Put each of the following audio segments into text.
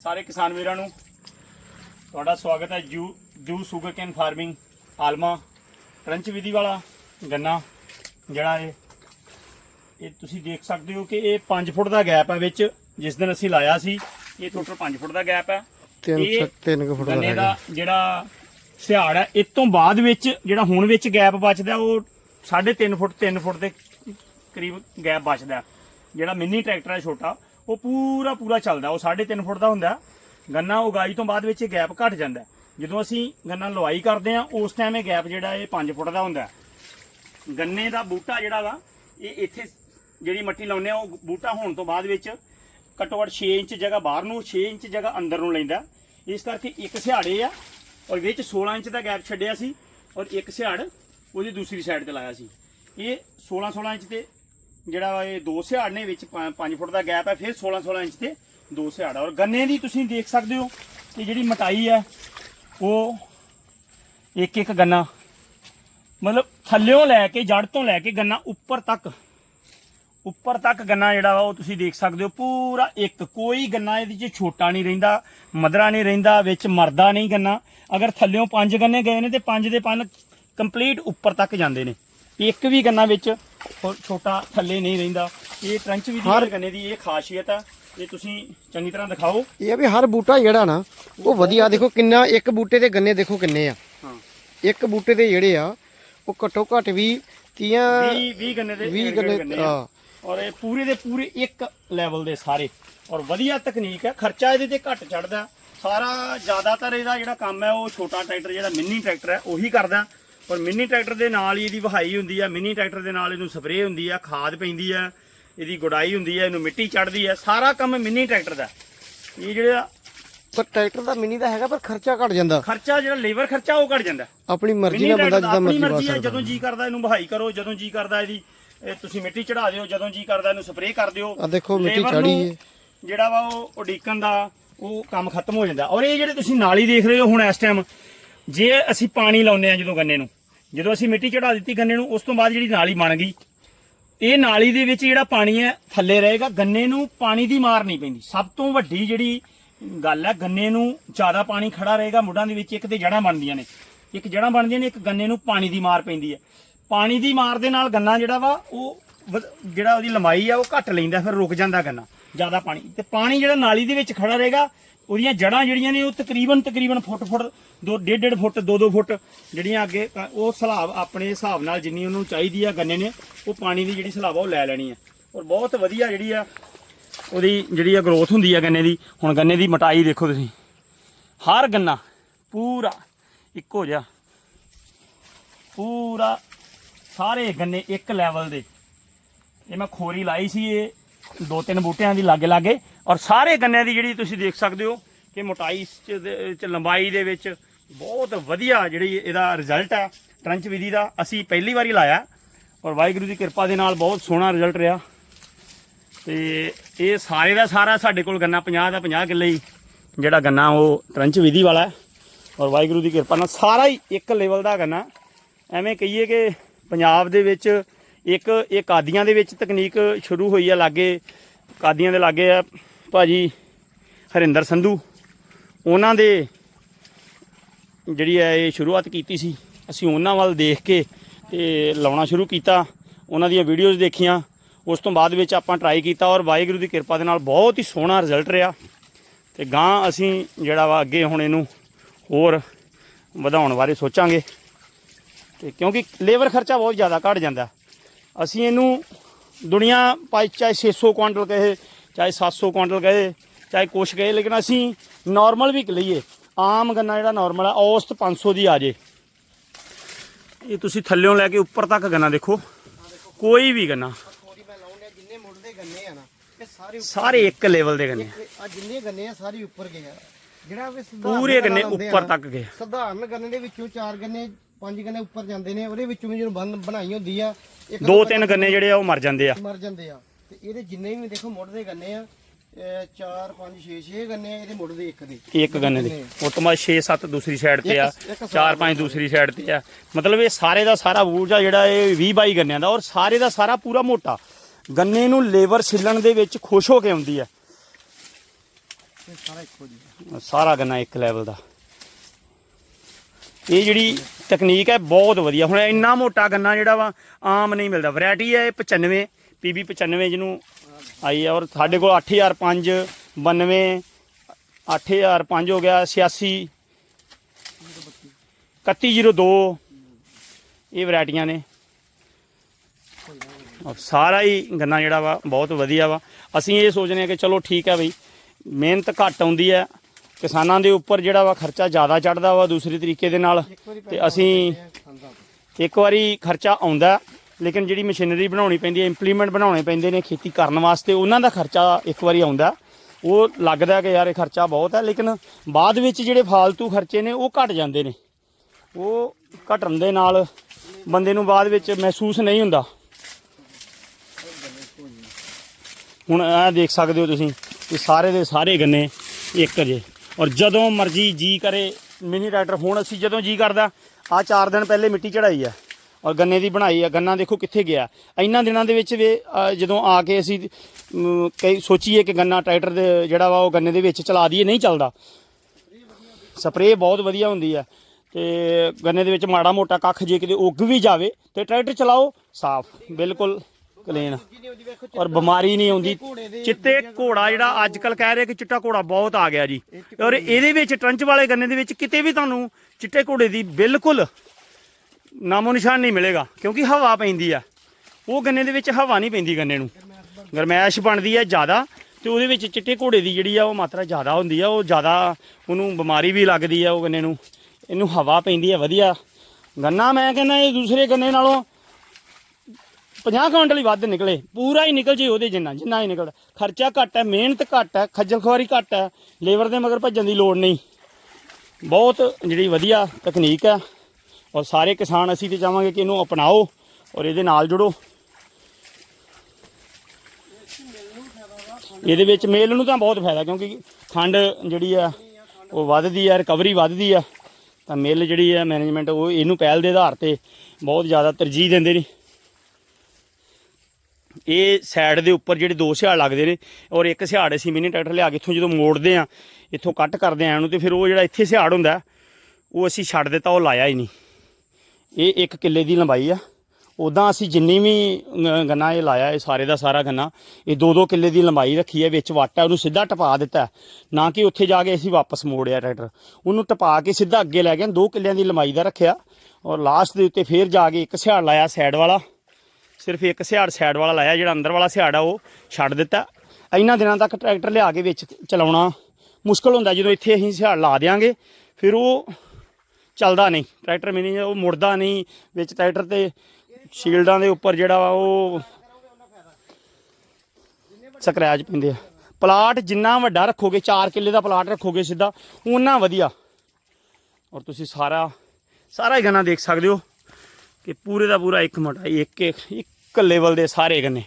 ਸਾਰੇ ਕਿਸਾਨ ਵੀਰਾਂ ਨੂੰ ਤੁਹਾਡਾ ਸਵਾਗਤ ਹੈ ਜੂ ਜੂ ਸ਼ੂਗਰ ਕੈਨ ਫਾਰਮਿੰਗ ਆਲਮਾ ਟਰੰਚ ਵਿਧੀ ਵਾਲਾ ਗੰਨਾ ਜਿਹੜਾ ਇਹ ਇਹ ਤੁਸੀਂ ਦੇਖ ਸਕਦੇ ਹੋ ਕਿ ਇਹ 5 ਫੁੱਟ ਦਾ ਗੈਪ ਹੈ ਵਿੱਚ ਜਿਸ ਦਿਨ ਅਸੀਂ ਲਾਇਆ ਸੀ ਇਹ ਟੋਟਲ 5 ਫੁੱਟ ਦਾ ਗੈਪ ਹੈ। ਤਿੰਨ ਇਹ ਸ- ਤਿੰਨ ਕੁ ਫੁੱਟ ਦਾ ਗੰਨੇ ਦਾ ਜਿਹੜਾ ਸਿਹਾੜ ਹੈ ਇਸ ਤੋਂ ਬਾਅਦ ਵਿੱਚ ਜਿਹੜਾ ਹੁਣ ਵਿੱਚ ਗੈਪ ਬਚਦਾ ਉਹ 3.5 ਫੁੱਟ 3 ਫੁੱਟ ਦੇ ਕਰੀਬ ਗੈਪ ਬਚਦਾ। ਜਿਹੜਾ ਮਿੰਨੀ ਟਰੈਕਟਰ ਹੈ ਛੋਟਾ ਉਹ ਪੂਰਾ ਪੂਰਾ ਚੱਲਦਾ, ਉਹ 3.5 ਫੁੱਟ ਦਾ ਹੁੰਦਾ। ਗੰਨਾ ਉਗਾਈ ਤੋਂ ਬਾਅਦ ਵਿੱਚ ਇਹ ਗੈਪ ਘਟ ਜਾਂਦਾ। ਜਦੋਂ ਅਸੀਂ ਗੰਨਾ ਲਵਾਈ ਕਰਦੇ ਆ ਉਸ ਟਾਈਮ ਇਹ ਗੈਪ ਜਿਹੜਾ ਇਹ 5 ਫੁੱਟ ਦਾ ਹੁੰਦਾ। ਗੰਨੇ ਦਾ ਬੂਟਾ ਜਿਹੜਾ ਵਾ, ਇਹ ਇੱਥੇ ਜਿਹੜੀ ਮੱਟੀ ਲਾਉਂਦੇ ਆ ਉਹ ਬੂਟਾ ਹੋਣ ਤੋਂ ਬਾਅਦ ਵਿੱਚ ਘੱਟੋ ਘੱਟ 6 ਇੰਚ ਜਗ੍ਹਾ ਬਾਹਰ ਨੂੰ 6 ਇੰਚ ਜਗ੍ਹਾ ਅੰਦਰ ਨੂੰ ਲੈਂਦਾ। ਇਸ ਕਰਕੇ ਇੱਕ ਸਿਹਾੜੇ ਆ, ਔਰ ਵਿੱਚ 16 ਇੰਚ ਦਾ ਗੈਪ ਛੱਡਿਆ ਸੀ, ਔਰ ਇੱਕ ਸਿਹਾੜ ਉਹਦੀ ਦੂਸਰੀ ਸਾਈਡ ਤੇ ਲਾਇਆ ਸੀ। ਇਹ 16 16 ਇੰਚ ਤੇ ਜਿਹੜਾ ਵਾ ਇਹ ਦੋ ਸਿਹਾੜ ਨੇ ਵਿੱਚ 5 ਫੁੱਟ ਦਾ ਗੈਪ ਹੈ, ਫਿਰ 16 16 ਇੰਚ ਤੇ ਦੋ ਸਿਹਾੜ। ਔਰ ਗੰਨੇ ਦੀ ਤੁਸੀਂ ਦੇਖ ਸਕਦੇ ਹੋ ਕਿ ਜਿਹੜੀ ਮਟਾਈ ਹੈ, ਉਹ ਇੱਕ ਇੱਕ ਗੰਨਾ, ਮਤਲਬ ਥੱਲਿਓਂ ਲੈ ਕੇ ਜੜ ਤੋਂ ਲੈ ਕੇ ਗੰਨਾ ਉੱਪਰ ਤੱਕ ਉੱਪਰ ਤੱਕ ਗੰਨਾ ਜਿਹੜਾ ਵਾ ਉਹ ਤੁਸੀਂ ਦੇਖ ਸਕਦੇ ਹੋ, ਪੂਰਾ ਇੱਕ। ਕੋਈ ਗੰਨਾ ਇਹਦੇ 'ਚ ਛੋਟਾ ਨਹੀਂ ਰਹਿੰਦਾ ਮਦਰਾ ਨਹੀਂ ਰਹਿੰਦਾ, ਵਿੱਚ ਮਰਦਾ ਨਹੀਂ ਗੰਨਾ। ਅਗਰ ਥੱਲਿਓਂ ਪੰਜ ਗੰਨੇ ਗਏ ਨੇ ਤੇ ਪੰਜ ਦੇ ਪੰਨ ਕੰਪਲੀਟ ਉੱਪਰ ਤੱਕ ਜਾਂਦੇ ਨੇ। ਇੱਕ ਵੀ ਗੰਨਾ ਵਿੱਚ ਛੋਟਾ ਥੱਲੇ ਨਹੀਂ ਰਹਿੰਦਾ। ਇਹ ਟਰੰਚ ਵੀ ਦੀ ਗੰਨੇ ਦੀ ਇਹ ਖਾਸੀਅਤ ਆ। ਇਹ ਤੁਸੀਂ ਚੰਗੀ ਤਰ੍ਹਾਂ ਦਿਖਾਓ। ਇਹ ਆ ਵੀ ਹਰ ਬੂਟਾ ਜਿਹੜਾ ਨਾ ਉਹ ਵਧੀਆ ਦੇਖੋ ਕਿੰਨਾ ਇੱਕ ਬੂਟੇ ਦੇ ਗੰਨੇ ਦੇਖੋ ਕਿੰਨੇ ਆ। ਹਾਂ। ਇੱਕ ਬੂਟੇ ਦੇ ਜਿਹੜੇ ਆ ਉਹ ਘੱਟੋ ਘੱਟ ਵੀ 30 20 20 ਗੰਨੇ ਦੇ 20 ਏੜ-ਗੇੜ ਗੰਨੇ। ਹਾਂ। ਔਰ ਇਹ ਪੂਰੇ ਦੇ ਪੂਰੇ ਇੱਕ ਲੈਵਲ ਦੇ ਸਾਰੇ। ਔਰ ਵਧੀਆ ਤਕਨੀਕ ਹੈ ਖਰਚਾ ਇਹਦੇ ਤੇ ਘੱਟ ਚੜਦਾ ਸਾਰਾ ਜ਼ਿਆਦਾਤਰ ਇਹਦਾ ਜਿਹੜਾ ਕੰਮ ਹੈ ਉਹ ਛੋਟਾ ਟਰੈਕਟਰ ਜਿਹੜਾ ਮਿੰਨੀ ਟਰੈਕਟਰ ਹੈ ਉਹੀ ਕਰਦਾ। ਔਰ ਮਿੰਨੀ ਟਰੈਕਟਰ ਦੇ ਨਾਲ ਹੀ ਇਹਦੀ ਵਹਾਈ ਹੁੰਦੀ ਹੈ ਮਿੰਨੀ ਟਰੈਕਟਰ ਦੇ ਨਾਲ ਇਹਨੂੰ ਸਪਰੇਅ ਹੁੰਦੀ ਹੈ ਖਾਦ ਪੈਂਦੀ ਹੈ ਇਹਦੀ ਗੁਡਾਈ ਹੁੰਦੀ ਹੈ ਇਹਨੂੰ ਮਿੱਟੀ ਚੜਦੀ ਹੈ ਸਾਰਾ ਕੰਮ ਮਿੰਨੀ ਟਰੈਕਟਰ ਦਾ। ਇਹ ਜਿਹੜਾ ਪਰ ਟਰੈਕਟਰ ਦਾ ਮਿਨੀ ਦਾ ਹੈਗਾ ਪਰ ਖਰਚਾ ਘਟ ਜਾਂਦਾ। ਖਰਚਾ ਜਿਹੜਾ ਲੇਬਰ ਖਰਚਾ ਉਹ ਘਟ ਜਾਂਦਾ। ਆਪਣੀ ਮਰਜ਼ੀ ਨਾਲ ਬੰਦਾ ਜਿੱਦਾਂ ਮਰਜ਼ੀ ਵਾ ਮਰਜ਼ੀ ਹੈ ਸਕਦਾ ਜਦੋਂ ਜੀ ਕਰਦਾ ਇਹਨੂੰ ਬਹਾਈ ਕਰੋ ਜਦੋਂ ਜੀ ਕਰਦਾ ਇਹਦੀ ਇਹ ਤੁਸੀਂ ਮਿੱਟੀ ਚੜਾ ਦਿਓ ਜਦੋਂ ਜੀ ਕਰਦਾ ਇਹਨੂੰ ਸਪਰੇਅ ਕਰ ਦਿਓ। ਆ ਦੇਖੋ ਮਿੱਟੀ ਚੜੀ ਏ ਜਿਹੜਾ ਵਾ ਉਹ ਉਡੀਕਣ ਦਾ ਉਹ ਕੰਮ ਖਤਮ ਹੋ ਜਾਂਦਾ। ਔਰ ਇਹ ਜਿਹੜੇ ਤੁਸੀਂ ਨਾਲੀ ਦੇਖ ਰਹੇ ਹੋ ਹੁਣ ਇਸ ਟਾਈਮ ਜੇ ਅਸੀਂ ਪਾਣੀ ਲਾਉਂਦੇ ਆ ਜਦੋਂ ਗੰਨੇ ਨੂੰ ਜਦੋਂ ਅਸੀਂ ਮਿੱਟੀ ਚੜਾ ਦਿੱਤੀ ਗੰਨੇ ਨੂੰ, ਉਸ ਤੋਂ ਬਾਅਦ ਜਿਹੜੀ ਨਾਲੀ ਬਣ ਗਈ। ਇਹ ਨਾਲੀ ਦੇ ਵਿੱਚ ਜਿਹੜਾ ਪਾਣੀ ਹੈ, ਥੱਲੇ ਰਹੇਗਾ। ਗੰਨੇ ਨੂੰ ਪਾਣੀ ਦੀ ਮਾਰ ਨਹੀਂ ਪੈਂਦੀ। ਸਭ ਤੋਂ ਵੱਡੀ ਜਿਹੜੀ ਗੱਲ ਹੈ, ਗੰਨੇ ਨੂੰ ਜ਼ਿਆਦਾ ਪਾਣੀ ਖੜਾ ਰਹੇਗਾ। ਮੁੱਢਾਂ ਦੇ ਵਿੱਚ ਇੱਕ ਤੇ ਜੜਾਂ ਬਣਦੀਆਂ ਨੇ। ਇੱਕ ਜੜਾਂ ਬਣਦੀਆਂ ਨੇ, ਇੱਕ ਗੰਨੇ ਨੂੰ ਪਾਣੀ ਦੀ ਮਾਰ ਪੈਂਦੀ ਹੈ। ਪਾਣੀ ਦੀ ਮਾਰ ਦੇ ਨਾਲ ਗੰਨਾ ਜਿਹੜਾ ਵਾ, ਉਹ ਜਿਹੜਾ ਉਹਦੀ ਲੰਬਾਈ ਆ, ਉਹ ਘੱਟ ਲੈਂਦਾ, ਫਿਰ ਰੁਕ ਜਾਂਦਾ ਗੰਨਾ, ਜ਼ਿਆਦਾ ਪਾਣੀ। ਤੇ ਪਾਣੀ ਜਿਹੜਾ ਨਾਲੀ ਦੇ ਵਿੱਚ ਖੜਾ ਰਹੇਗਾ ਉਹਦੀਆਂ ਜੜਾਂ ਜਿਹੜੀਆਂ ਨੇ ਉਹ ਤਕਰੀਬਨ ਤਕਰੀਬਨ ਫੁੱਟ ਫੁੱਟ ਦੋ ਡੇਢ ਡੇਢ ਫੁੱਟ, ਦੋ ਦੋ ਫੁੱਟ ਜਿਹੜੀਆਂ ਅੱਗੇ ਉਹ ਸਲਾਬ ਆਪਣੇ ਹਿਸਾਬ ਨਾਲ ਜਿੰਨੀ ਉਹਨੂੰ ਚਾਹੀਦੀ ਆ ਗੰਨੇ ਨੇ, ਉਹ ਪਾਣੀ ਦੀ ਜਿਹੜੀ ਸਲਾਬ ਆ ਉਹ ਲੈ ਲੈਣੀ ਆ। ਔਰ ਬਹੁਤ ਵਧੀਆ ਜਿਹੜੀ ਆ ਉਹਦੀ ਜਿਹੜੀ ਆ ਗਰੋਥ ਹੁੰਦੀ ਆ ਗੰਨੇ ਦੀ। ਹੁਣ ਗੰਨੇ ਦੀ ਮਟਾਈ ਦੇਖੋ ਤੁਸੀਂ। ਹਰ ਗੰਨਾ ਪੂਰਾ ਇੱਕੋ ਜਿਹਾ। ਪੂਰਾ ਸਾਰੇ ਗੰਨੇ ਇੱਕ ਲੈਵਲ ਦੇ। ਇਹ ਮੈਂ ਖੋਰੀ ਲਾਈ ਸੀ ਇਹ। ਦੋ ਤਿੰਨ ਬੂਟਿਆਂ ਦੀ ਲਾਗੇ ਲਾਗੇ ਔਰ ਸਾਰੇ ਗੰਨਿਆਂ ਦੀ ਜਿਹੜੀ ਤੁਸੀਂ ਦੇਖ ਸਕਦੇ ਹੋ ਕਿ ਮੋਟਾਈ ਚ ਦੇ- ਲੰਬਾਈ ਦੇ ਵਿੱਚ ਬਹੁਤ ਵਧੀਆ ਜਿਹੜੀ ਇਹਦਾ ਰਿਜ਼ਲਟ ਹੈ ਟਰੰਚ ਵਿਧੀ ਦਾ। ਅਸੀਂ ਪਹਿਲੀ ਵਾਰੀ ਲਾਇਆ ਔਰ ਵਾਹਿਗੁਰੂ ਦੀ ਕਿਰਪਾ ਦੇ ਨਾਲ ਬਹੁਤ ਸੋਹਣਾ ਰਿਜ਼ਲਟ ਰਿਹਾ। ਤੇ ਇਹ ਸਾਰੇ ਦਾ ਸਾਰਾ ਸਾਡੇ ਕੋਲ ਗੰਨਾ 50 ਦਾ 50 ਕਿੱਲੇ ਹੀ ਜਿਹੜਾ ਗੰਨਾ ਉਹ ਟਰੰਚ ਵਿਧੀ ਵਾਲਾ ਹੈ। ਔਰ ਵਾਹਿਗੁਰੂ ਦੀ ਕਿਰਪਾ ਨਾਲ ਸਾਰਾ ਹੀ ਇੱਕ ਲੈਵਲ ਦਾ ਗੰਨਾ। ਐਵੇਂ ਕਹੀਏ ਕਿ ਪੰਜਾਬ ਦੇ ਵਿੱਚ ਇੱਕ, ਇਹ ਕਾਦੀਆਂ ਦੇ ਵਿੱਚ ਤਕਨੀਕ ਸ਼ੁਰੂ ਹੋਈ ਆ ਲਾਗੇ, ਕਾਦੀਆਂ ਦੇ ਲਾਗੇ ਆ ਭਾਜੀ ਹਰਿੰਦਰ ਸੰਧੂ। ਉਹਨਾਂ ਦੇ ਜਿਹੜੀ ਹੈ ਇਹ ਸ਼ੁਰੂਆਤ ਕੀਤੀ ਸੀ। ਅਸੀਂ ਉਹਨਾਂ ਵੱਲ ਦੇਖ ਕੇ ਤੇ ਲਾਉਣਾ ਸ਼ੁਰੂ ਕੀਤਾ। ਉਹਨਾਂ ਦੀਆਂ ਵੀਡੀਓਜ਼ ਦੇਖੀਆਂ। ਉਸ ਤੋਂ ਬਾਅਦ ਵਿੱਚ ਆਪਾਂ ਟਰਾਈ ਕੀਤਾ ਔਰ ਵਾਹਿਗੁਰੂ ਦੀ ਕਿਰਪਾ ਦੇ ਨਾਲ ਬਹੁਤ ਹੀ ਸੋਹਣਾ ਰਿਜ਼ਲਟ ਰਿਹਾ। ਤੇ ਗਾਂ ਅਸੀਂ ਜਿਹੜਾ ਵਾ ਅੱਗੇ ਹੁਣ ਇਹਨੂੰ ਹੋਰ ਵਧਾਉਣ ਬਾਰੇ ਸੋਚਾਂਗੇ। ਤੇ ਕਿਉਂਕਿ ਲੇਬਰ ਖਰਚਾ ਬਹੁਤ ਜ਼ਿਆਦਾ ਘਟ ਜਾਂਦਾ। ਅਸੀਂ ਇਹਨੂੰ ਦੁਨੀਆ ਭਾਈ ਚਾਹੇ 600 ਕੁਆਂਟਲ ਕਹੇ, ਚਾਹੇ 700 ਕੁਆਂਟਲ ਕਹੇ, ਚਾਹੇ ਕੁਛ ਕਹੇ, ਲੇਕਿਨ ਅਸੀਂ ਨਾਰਮਲ ਵੀ ਲਈਏ। ਆਮ ਗੰਨਾ ਜਿਹੜਾ ਨਾਰਮਲ ਆ ਔਸਤ 500 ਦੀ ਆ ਜੇ। ਇਹ ਤੁਸੀਂ ਥੱਲਿਓਂ ਲੈ ਕੇ ਉੱਪਰ ਤੱਕ ਗੰਨਾ ਦੇਖੋ। ਕੋਈ ਵੀ ਗੰਨਾ। ਥੋੜੀ ਮੈਂ ਲਾਉਂਦਾ ਗੰਨੇ ਆ ਨਾ ਇਹ ਸਾਰੇ ਸਾਰੇ ਇੱਕ ਲੈਵਲ ਦੇ ਗੰਨੇ ਆ। ਜਿੰਨੇ ਗੰਨੇ ਆ ਸਾਰੇ ਉੱਪਰ ਗਏ ਆ ਜਿਹੜਾ ਪੂਰੇ ਗੰਨੇ ਉੱਪਰ ਤੱਕ ਗਏ ਸਧਾਰਨ ਗੰਨੇ ਦੇ ਵਿੱਚੋਂ ਚਾਰ ਗੰਨੇ ਪੰਜ ਗੰਨੇ ਉੱਪਰ ਜਾਂਦੇ ਨੇ ਉਹਦੇ ਵਿੱਚੋਂ ਵੀ ਜਦੋਂ ਬੰਦ ਬਣਾਈ ਹੁੰਦੀ ਆ ਇੱਕ ਦੋ ਤਿੰਨ ਗੰਨੇ ਜਿਹੜੇ ਆ ਉਹ ਮਰ ਜਾਂਦੇ ਆ। ਮਰ ਜਾਂਦੇ ਆ। ਤੇ ਇਹਦੇ ਜਿੰਨੇ ਵੀ ਦੇਖੋ ਮੁੱਢਦੇ ਗੰਨੇ ਆ 4 5 6 6 ਗੰਨੇ ਆ ਇਹਦੇ ਮੁੱਢਦੇ ਇੱਕ ਦੇ। ਇੱਕ ਗੰਨੇ ਦੇ। ਉਹ ਤੋਂ ਬਾਅਦ 6-7 ਦੂਸਰੀ ਸਾਈਡ ਤੇ ਆ ਇੱਕ- ਇੱਕ 4-5 ਦੂਸਰੀ ਸਾਈਡ ਤੇ ਆ। ਮਤਲਬ ਇਹ ਸਾਰੇ ਦਾ ਸਾਰਾ ਬੂਝ ਆ ਜਿਹੜਾ ਇਹ 20 22 ਗੰਨਿਆਂ ਦਾ ਔਰ ਸਾਰੇ ਦਾ ਸਾਰਾ ਪੂਰਾ ਮੋਟਾ। ਗੰਨੇ ਨੂੰ ਲੇਬਰ ਛਿੱਲਣ ਦੇ ਵਿੱਚ ਖੁਸ਼ ਹੋ ਕੇ ਆਉਂਦੀ ਹੈ ਸਾਰਾ ਗੰਨਾ ਇੱਕ ਲੈਵਲ ਦਾ। ਇਹ ਜਿਹੜੀ ਤਕਨੀਕ ਹੈ ਬਹੁਤ ਵਧੀਆ। ਹੁਣ ਇੰਨਾ ਮੋਟਾ ਗੰਨਾ ਜਿਹੜਾ ਵਾ, ਆਮ ਨਹੀਂ ਮਿਲਦਾ। ਵੈਰਾਈਟੀ ਹੈ ਇਹ 95 PB 95 ਜਿਹਨੂੰ ਆਈ ਹੈ। ਔਰ ਸਾਡੇ ਕੋਲ 8005 92 8005 ਹੋ ਗਿਆ 86 3102 ਇਹ ਵੈਰਾਈਟੀਆਂ ਨੇ। ਸਾਰਾ ਹੀ ਗੰਨਾ ਜਿਹੜਾ ਵਾ, ਬਹੁਤ ਵਧੀਆ ਵਾ। ਅਸੀਂ ਇਹ ਸੋਚਦੇ ਹਾਂ ਕਿ ਚਲੋ ਠੀਕ ਹੈ ਬਈ, ਮਿਹਨਤ ਘੱਟ ਆਉਂਦੀ ਹੈ। ਕਿਸਾਨਾਂ ਦੇ ਉੱਪਰ ਜਿਹੜਾ ਵਾ ਖਰਚਾ ਜ਼ਿਆਦਾ ਚੜਦਾ ਵਾ ਦੂਸਰੇ ਤਰੀਕੇ ਦੇ ਨਾਲ ਤੇ ਅਸੀਂ ਇੱਕ ਵਾਰੀ ਖਰਚਾ ਆਉਂਦਾ ਲੇਕਿਨ ਜਿਹੜੀ ਮਸ਼ੀਨਰੀ ਬਣਾਉਣੀ ਪੈਂਦੀ ਹੈ ਇੰਪਲੀਮੈਂਟ ਬਣਾਉਣੇ ਪੈਂਦੇ ਨੇ ਖੇਤੀ ਕਰਨ ਵਾਸਤੇ ਉਹਨਾਂ ਦਾ ਖਰਚਾ ਇੱਕ ਵਾਰੀ ਆਉਂਦਾ। ਉਹ ਲੱਗਦਾ ਕਿ ਯਾਰ ਇਹ ਖਰਚਾ ਬਹੁਤ ਹੈ ਲੇਕਿਨ ਬਾਅਦ ਵਿੱਚ ਜਿਹੜੇ ਫਾਲਤੂ ਖਰਚੇ ਨੇ ਉਹ ਘਟ ਜਾਂਦੇ ਨੇ। ਉਹ ਘਟਣ ਦੇ ਨਾਲ ਬੰਦੇ ਨੂੰ ਬਾਅਦ ਵਿੱਚ ਮਹਿਸੂਸ ਨਹੀਂ ਹੁੰਦਾ। ਹੁਣ ਇਹ ਦੇਖ ਸਕਦੇ ਹੋ ਤੁਸੀਂ ਕਿ ਸਾਰੇ ਦੇ ਸਾਰੇ ਗੰਨੇ ਇੱਕ ਜੇ। ਔਰ ਜਦੋਂ ਮਰਜ਼ੀ ਜੀ ਕਰੇ, ਮਿਨੀ ਟਰੈਕਟਰ। ਹੁਣ ਅਸੀਂ ਜਦੋਂ ਜੀ ਕਰਦਾ ਆ 4 ਦਿਨ ਪਹਿਲੇ ਮਿੱਟੀ ਚੜਾਈ ਆ। ਔਰ ਗੰਨੇ ਦੀ ਬਣਾਈ ਆ। ਗੰਨਾ ਦੇਖੋ ਕਿੱਥੇ ਗਿਆ। ਇੰਨਾਂ ਦਿਨਾਂ ਦੇ ਵਿੱਚ ਵੀ ਜਦੋਂ ਆ ਕੇ ਅਸੀਂ ਕਈ ਸੋਚੀਏ ਕਿ ਗੰਨਾ ਟਰੈਕਟਰ ਦੇ ਜਿਹੜਾ ਵਾ ਉਹ ਗੰਨੇ ਦੇ ਵਿੱਚ ਚਲਾ ਦਈਏ, ਨਹੀਂ ਚੱਲਦਾ। ਸਪਰੇਅ ਬਹੁਤ ਵਧੀਆ ਹੁੰਦੀ ਆ। ਤੇ ਗੰਨੇ ਦੇ ਵਿੱਚ ਮਾੜਾ ਮੋਟਾ ਕੱਖ ਜੇ ਕਿਤੇ ਉੱਗ ਵੀ ਜਾਵੇ, ਤੇ ਟਰੈਕਟਰ ਚਲਾਓ, ਸਾਫ਼। ਬਿਲਕੁਲ। ਕਲੀਨ। ਔਰ ਬਿਮਾਰੀ ਨਹੀਂ ਆਉਂਦੀ। ਚਿੱਟੇ ਘੋੜਾ ਜਿਹੜਾ ਅੱਜ ਕੱਲ ਕਹਿ ਰਹੇ ਕਿ ਚਿੱਟਾ ਘੋੜਾ ਬਹੁਤ ਆ ਗਿਆ ਜੀ। ਔਰ ਇਹਦੇ ਵਿੱਚ, ਟਰੰਚ ਵਾਲੇ ਗੰਨੇ ਦੇ ਵਿੱਚ ਕਿਤੇ ਵੀ ਤੁਹਾਨੂੰ ਚਿੱਟੇ ਘੋੜੇ ਦੀ ਬਿਲਕੁਲ ਨਾਮੋ ਨਿਸ਼ਾਨ ਨਹੀਂ ਮਿਲੇਗਾ, ਕਿਉਂਕਿ ਹਵਾ ਪੈਂਦੀ ਆ। ਉਹ ਗੰਨੇ ਦੇ ਵਿੱਚ ਹਵਾ ਨਹੀਂ ਪੈਂਦੀ ਗੰਨੇ ਨੂੰ। ਗਰਮੈਸ਼ ਬਣਦੀ ਹੈ ਜ਼ਿਆਦਾ ਤੇ ਉਹਦੇ ਵਿੱਚ ਚਿੱਟੇ ਘੋੜੇ ਦੀ ਜਿਹੜੀ ਆ ਉਹ ਮਾਤਰਾ ਜ਼ਿਆਦਾ ਹੁੰਦੀ ਆ, ਉਹ ਜ਼ਿਆਦਾ ਉਹਨੂੰ ਬਿਮਾਰੀ ਵੀ ਲੱਗਦੀ ਆ ਉਹ ਗੰਨੇ ਨੂੰ। ਇਹਨੂੰ ਹਵਾ ਪੈਂਦੀ ਆ, ਵਧੀਆ। ਗੰਨਾ ਮੈਂ ਕਹਿੰਦਾ ਇਹ ਦੂਸਰੇ ਗੰਨੇ ਨਾਲੋਂ 50 ਕੁਇੰਟਲ ਹੀ ਵੱਧ ਨਿਕਲੇ। ਪੂਰਾ ਹੀ ਨਿਕਲ ਜੇ ਉਹਦੇ ਜਿੰਨਾ ਜਿੰਨਾ ਹੀ ਨਿਕਲਦਾ ਖਰਚਾ ਘੱਟ ਹੈ, ਮਿਹਨਤ ਘੱਟ ਹੈ, ਖੱਜਲ ਖੁਆਰੀ ਘੱਟ ਹੈ, ਲੇਬਰ ਦੇ ਮਗਰ ਭੱਜਣ ਦੀ ਲੋੜ ਨਹੀਂ। ਬਹੁਤ ਜਿਹੜੀ ਵਧੀਆ ਤਕਨੀਕ ਹੈ, ਔਰ ਸਾਰੇ ਕਿਸਾਨ ਅਸੀਂ ਤੇ ਚਾਹਾਂਗੇ ਕਿ ਇਹਨੂੰ ਅਪਣਾਓ ਔਰ ਇਹਦੇ ਨਾਲ ਜੁੜੋ। ਇਹਦੇ ਵਿੱਚ ਮੇਲ ਨੂੰ ਤਾਂ ਬਹੁਤ ਫਾਇਦਾ, ਕਿਉਂਕਿ ਖੰਡ ਜਿਹੜੀ ਆ ਉਹ ਵੱਧਦੀ ਆ ਰਿਕਵਰੀ ਵੱਧਦੀ ਆ ਤਾਂ ਮਿਲ ਜਿਹੜੀ ਆ ਮੈਨੇਜਮੈਂਟ ਉਹ ਇਹਨੂੰ ਪਹਿਲ ਦੇ ਆਧਾਰ ਤੇ ਬਹੁਤ ਜ਼ਿਆਦਾ ਤਰਜੀਹ ਦਿੰਦੇ ਨੇ। ਇਹ ਸਾਈਡ ਦੇ ਉੱਪਰ ਜਿਹੜੇ ਦੋ ਸਿਹਾੜ ਲੱਗਦੇ ਨੇ ਔਰ ਇੱਕ ਸਿਹਾੜ ਅਸੀਂ ਮਿਨੀ ਟਰੈਕਟਰ ਲਿਆ ਕੇ ਇੱਥੋਂ ਜਦੋਂ ਮੋੜਦੇ ਆ ਇੱਥੋਂ ਕੱਟ ਕਰਦੇ ਆ ਇਹਨੂੰ ਤੇ ਫਿਰ ਉਹ ਜਿਹੜਾ ਇੱਥੇ ਸਿਹਾੜ ਹੁੰਦਾ, ਉਹ ਅਸੀਂ ਛੱਡ ਦਿੱਤਾ, ਉਹ ਲਾਇਆ ਹੀ ਨਹੀਂ। ਇਹ ਇੱਕ ਕਿੱਲੇ ਦੀ ਲੰਬਾਈ ਆ। ਉਦਾਂ ਅਸੀਂ ਜਿੰਨੀ ਵੀ ਗੰਨਾ ਇਹ ਲਾਇਆ, ਇਹ ਸਾਰੇ ਦਾ ਸਾਰਾ ਗੰਨਾ, ਇਹ 2-2 ਕਿੱਲੇ ਦੀ ਲੰਬਾਈ ਰੱਖੀ ਹੈ, ਵਿੱਚ ਵਾਟਾ ਉਹਨੂੰ ਸਿੱਧਾ ਟਪਾ ਦਿੱਤਾ ਨਾ ਕਿ ਉੱਥੇ ਜਾ ਕੇ ਅਸੀਂ ਵਾਪਸ ਮੋੜਿਆ ਟਰੈਕਟਰ। ਉਹਨੂੰ ਟਪਾ ਕੇ ਸਿੱਧਾ ਅੱਗੇ ਲੈ ਗਏ 2 ਕਿੱਲਿਆਂ ਦੀ ਲੰਬਾਈ ਦਾ ਰੱਖਿਆ। ਔਰ ਲਾਸਟ ਦੇ ਉੱਤੇ ਫੇਰ ਜਾ ਕੇ ਇੱਕ ਸਿਹਾੜ ਲਾਇਆ ਸਾਈਡ ਵਾਲਾ। ਸਿਰਫ ਇੱਕ ਸਿਹਾੜ ਸਾਈਡ ਵਾਲਾ ਲਾਇਆ, ਜਿਹੜਾ ਅੰਦਰ ਵਾਲਾ ਸਿਹਾੜ ਆ, ਉਹ ਛੱਡ ਦਿੱਤਾ। ਇਹਨਾਂ ਦਿਨਾਂ ਤੱਕ ਟਰੈਕਟਰ ਲਿਆ ਕੇ ਵਿੱਚ ਚਲਾਉਣਾ ਮੁਸ਼ਕਲ ਹੁੰਦਾ, ਜਦੋਂ ਇੱਥੇ ਅਸੀਂ ਸਿਹਾੜ ਲਾ ਦਿਆਂਗੇ, ਫਿਰ ਉਹ ਚੱਲਦਾ ਨਹੀਂ। ਟਰੈਕਟਰ ਮਿਨੀ ਉਹ ਮੁੜਦਾ ਨਹੀਂ, ਵਿੱਚ ਟਰੈਕਟਰ ਤੇ ਸ਼ੀਲਡਾਂ ਦੇ ਉੱਪਰ ਜਿਹੜਾ ਵਾ ਉਹ ਸਕਰੈਚ ਪੈਂਦੇ ਆ। ਪਲਾਟ ਜਿੰਨਾ ਵੱਡਾ ਰੱਖੋਗੇ 4 ਕਿੱਲੇ ਦਾ ਪਲਾਟ ਰੱਖੋਗੇ ਸਿੱਧਾ ਉਨਾ ਵਧੀਆ। ਔਰ ਤੁਸੀਂ ਸਾਰਾ ਸਾਰਾ ਹੀ ਗਾਣਾ ਦੇਖ ਸਕਦੇ ਹੋ। ਕਿ ਪੂਰੇ ਦਾ ਪੂਰਾ ਇੱਕ ਮੋਟਾ ਇੱਕ ਇੱਕ ਇੱਕ ਲੈਵਲ ਦੇ ਸਾਰੇ ਗੰਨੇ।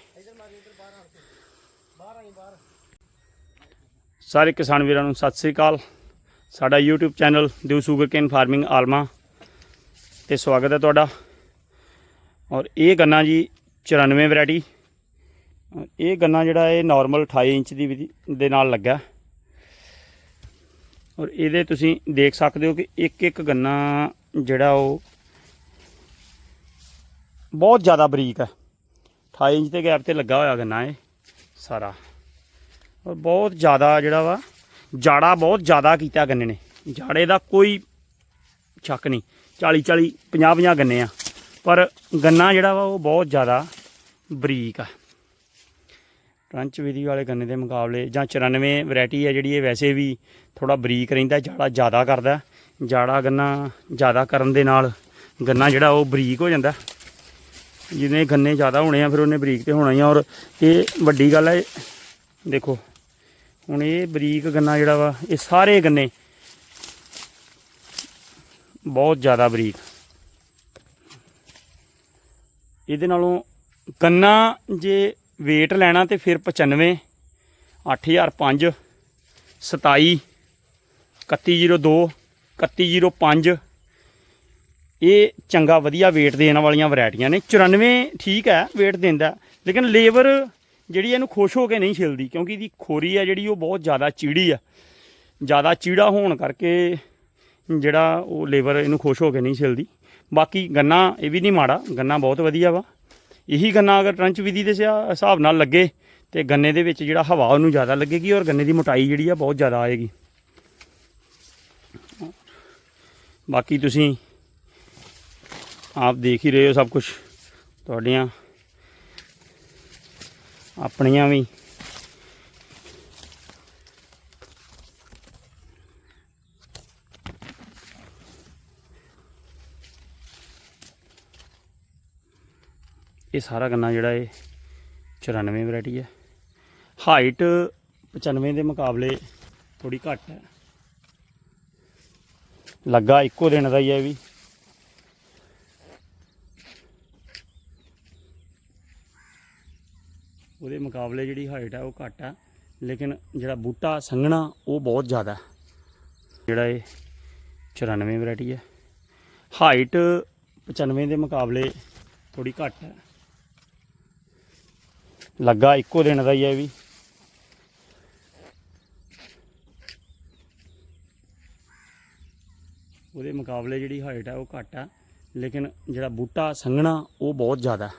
ਸਾਰੇ ਕਿਸਾਨ ਵੀਰਾਂ ਨੂੰ ਸਤਿ ਸ੍ਰੀ ਅਕਾਲ। ਸਾਡਾ YouTube ਚੈਨਲ ਦਿਵ ਸ਼ੂਗਰਕੇਨ ਫਾਰਮਿੰਗ ਆਲਮਾ ਤੇ ਸਵਾਗਤ ਹੈ ਤੁਹਾਡਾ। ਔਰ ਇਹ ਗੰਨਾ ਜੀ 94 ਵੈਰਾਈਟੀ। ਇਹ ਗੰਨਾ ਜਿਹੜਾ ਇਹ ਨਾਰਮਲ 28 ਇੰਚ ਦੀ ਵਿਧੀ ਦੇ ਨਾਲ ਲੱਗਾ। ਔਰ ਇਹਦੇ ਤੁਸੀਂ ਦੇਖ ਸਕਦੇ ਹੋ ਕਿ ਇੱਕ ਇੱਕ ਗੰਨਾ ਜਿਹੜਾ ਉਹ ਬਹੁਤ ਜ਼ਿਆਦਾ ਬਰੀਕ ਹੈ। 28 ਇੰਚ ਦੇ ਗੈਪ ਤੇ ਲੱਗਾ ਹੋਇਆ ਗੰਨਾ ਇਹ ਸਾਰਾ। ਔਰ ਬਹੁਤ ਜ਼ਿਆਦਾ ਜਿਹੜਾ ਵਾ, ਜਾੜਾ ਬਹੁਤ ਜ਼ਿਆਦਾ ਕੀਤਾ ਗੰਨੇ ਨੇ। ਜਾੜੇ ਦਾ ਕੋਈ ਸ਼ੱਕ ਨਹੀਂ 40 40 50 50 ਗੰਨੇ ਆ। ਪਰ ਗੰਨਾ ਜਿਹੜਾ ਵਾ ਉਹ ਬਹੁਤ ਜ਼ਿਆਦਾ ਬਰੀਕ ਆ। ਟਰੰਚ ਵਿਧੀ ਵਾਲੇ ਗੰਨੇ ਦੇ ਮੁਕਾਬਲੇ ਜਾਂ 94 ਵੈਰਾਈਟੀ ਹੈ ਜਿਹੜੀ ਇਹ ਵੈਸੇ ਵੀ ਥੋੜਾ ਬਰੀਕ ਰਹਿੰਦਾ, ਜਾੜਾ ਜ਼ਿਆਦਾ ਕਰਦਾ। ਜਾੜਾ ਗੰਨਾ ਜ਼ਿਆਦਾ ਕਰਨ ਦੇ ਨਾਲ ਗੰਨਾ ਜਿਹੜਾ ਉਹ ਬਰੀਕ ਹੋ ਜਾਂਦਾ। ਜਿਹਨੇ ਗੰਨੇ ਜ਼ਿਆਦਾ ਹੋਣੇ ਆ, ਫਿਰ ਉਹਨੇ ਬਰੀਕ ਤੇ ਹੋਣਾ ਹੀ ਆ। ਔਰ ਇਹ ਵੱਡੀ ਗੱਲ ਹੈ ਦੇਖੋ, ਹੁਣ ਇਹ ਬਰੀਕ ਗੰਨਾ ਜਿਹੜਾ ਵਾ, ਇਹ ਸਾਰੇ ਗੰਨੇ ਬਹੁਤ ਜ਼ਿਆਦਾ ਬਰੀਕ। ਇਹਦੇ ਨਾਲੋਂ ਗੰਨਾ ਜੇ weight ਲੈਣਾ ਤੇ ਫਿਰ 95 8005 27 3102 3105 ਇਹ ਚੰਗਾ ਵਧੀਆ weight ਦੇਣ ਵਾਲੀਆਂ ਵੈਰਾਈਟੀਆਂ ਨੇ। 94 ਠੀਕ ਹੈ, weight ਦਿੰਦਾ ਲੇਕਿਨ ਲੇਬਰ ਜਿਹੜੀ ਇਹਨੂੰ ਖੁਸ਼ ਹੋ ਕੇ ਨਹੀਂ ਛਿਲਦੀ, ਕਿਉਂਕਿ ਇਹਦੀ ਖੋਰੀ ਆ ਜਿਹੜੀ ਉਹ ਬਹੁਤ ਜ਼ਿਆਦਾ ਚੀੜੀ ਆ ਜ਼ਿਆਦਾ ਚੀੜਾ ਹੋਣ ਕਰਕੇ ਜਿਹੜਾ ਉਹ ਲੇਬਰ ਇਹਨੂੰ ਖੁਸ਼ ਹੋ ਕੇ ਨਹੀਂ ਛਿਲਦੀ। ਬਾਕੀ ਗੰਨਾ ਇਹ ਵੀ ਨਹੀਂ ਮਾੜਾ, ਗੰਨਾ ਬਹੁਤ ਵਧੀਆ ਵਾ। ਇਹੀ ਗੰਨਾ ਅਗਰ ਟਰੰਚ ਵਿਧੀ ਦੇ ਸਿਆ- ਹਿਸਾਬ ਨਾਲ ਲੱਗੇ, ਤੇ ਗੰਨੇ ਦੇ ਵਿੱਚ ਜਿਹੜਾ ਹਵਾ ਉਹਨੂੰ ਜ਼ਿਆਦਾ ਲੱਗੇਗੀ ਔਰ ਗੰਨੇ ਦੀ ਮੋਟਾਈ ਜਿਹੜੀ ਆ ਬਹੁਤ ਜ਼ਿਆਦਾ ਆਏਗੀ। ਬਾਕੀ ਤੁਸੀਂ ਆਪ ਦੇਖ ਹੀ ਰਹੇ ਹੋ ਸਭ ਕੁਝ ਤੁਹਾਡੀਆਂ, ਆਪਣੀਆਂ ਵੀ। ਇਹ ਸਾਰਾ ਗੰਨਾ ਜਿਹੜਾ ਇਹ 94 ਵੈਰਾਈਟੀ ਹੈ। ਹਾਈਟ 95 ਦੇ ਮੁਕਾਬਲੇ ਥੋੜੀ ਘੱਟ ਹੈ। ਲੱਗਾ ਇੱਕੋ ਦਿਨ ਦਾ ਹੀ ਹੈ ਇਹ ਵੀ। ਉਹਦੇ ਮੁਕਾਬਲੇ ਜਿਹੜੀ ਹਾਈਟ ਹੈ ਉਹ ਘੱਟ ਹੈ ਲੇਕਿਨ ਜਿਹੜਾ ਬੂਟਾ ਸੰਘਣਾ, ਉਹ ਬਹੁਤ ਜ਼ਿਆਦਾ ਜਿਹੜਾ ਇਹ 94 ਵੈਰਾਈਟੀ ਹੈ ਹਾਈਟ 95 ਦੇ ਮੁਕਾਬਲੇ ਥੋੜੀ ਘੱਟ ਹੈ ਲੱਗਾ ਇੱਕੋ ਦਿਨ ਦਾ ਹੀ ਹੈ ਵੀ। ਉਹਦੇ ਮੁਕਾਬਲੇ ਜਿਹੜੀ ਹਾਈਟ ਹੈ ਉਹ ਘੱਟ ਹੈ ਲੇਕਿਨ ਜਿਹੜਾ ਬੂਟਾ ਸੰਘਣਾ, ਉਹ ਬਹੁਤ ਜ਼ਿਆਦਾ